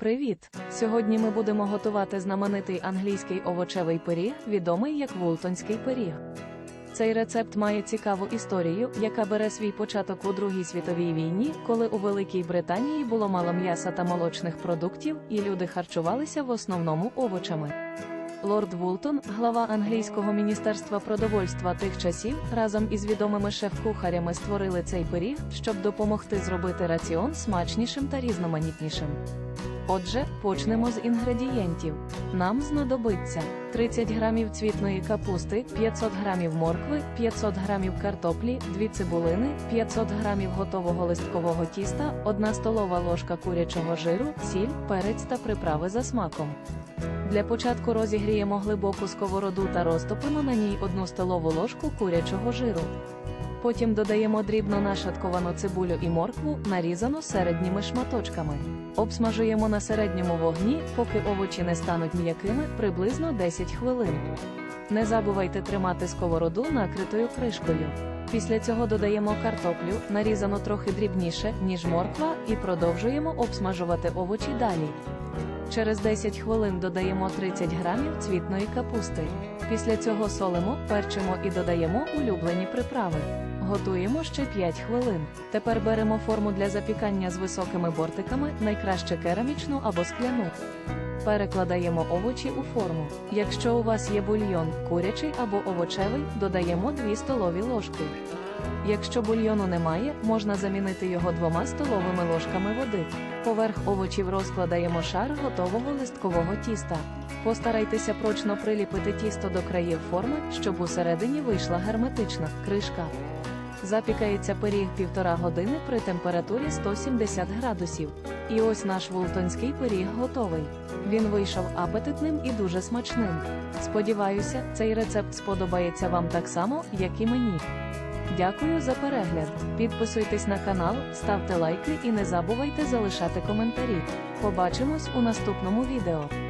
Привіт! Сьогодні ми будемо готувати знаменитий англійський овочевий пиріг, відомий як вултонський пиріг. Цей рецепт має цікаву історію, яка бере свій початок у Другій світовій війні, коли у Великій Британії було мало м'яса та молочних продуктів, і люди харчувалися в основному овочами. Лорд Вултон, глава англійського міністерства продовольства тих часів, разом із відомими шеф-кухарями створили цей пиріг, щоб допомогти зробити раціон смачнішим та різноманітнішим. Отже, почнемо з інгредієнтів. Нам знадобиться 30 грамів цвітної капусти, 500 грамів моркви, 500 грамів картоплі, 2 цибулини, 500 грамів готового листкового тіста, 1 столова ложка курячого жиру, сіль, перець та приправи за смаком. Для початку розігріємо глибоку сковороду та розтопимо на ній 1 столову ложку курячого жиру. Потім додаємо дрібно нашатковану цибулю і моркву, нарізану середніми шматочками. Обсмажуємо на середньому вогні, поки овочі не стануть м'якими, приблизно 10 хвилин. Не забувайте тримати сковороду накритою кришкою. Після цього додаємо картоплю, нарізану трохи дрібніше, ніж морква, і продовжуємо обсмажувати овочі далі. Через 10 хвилин додаємо 30 грамів цвітної капусти. Після цього солимо, перчимо і додаємо улюблені приправи. Готуємо ще 5 хвилин. Тепер беремо форму для запікання з високими бортиками, найкраще керамічну або скляну. Перекладаємо овочі у форму. Якщо у вас є бульйон, курячий або овочевий, додаємо 2 столові ложки. Якщо бульйону немає, можна замінити його двома столовими ложками води. Поверх овочів розкладаємо шар готового листкового тіста. Постарайтеся прочно приліпити тісто до країв форми, щоб усередині вийшла герметична кришка. Запікається пиріг півтора години при температурі 170 градусів. І ось наш вултонський пиріг готовий. Він вийшов апетитним і дуже смачним. Сподіваюся, цей рецепт сподобається вам так само, як і мені. Дякую за перегляд. Підписуйтесь на канал, ставте лайки і не забувайте залишати коментарі. Побачимось у наступному відео.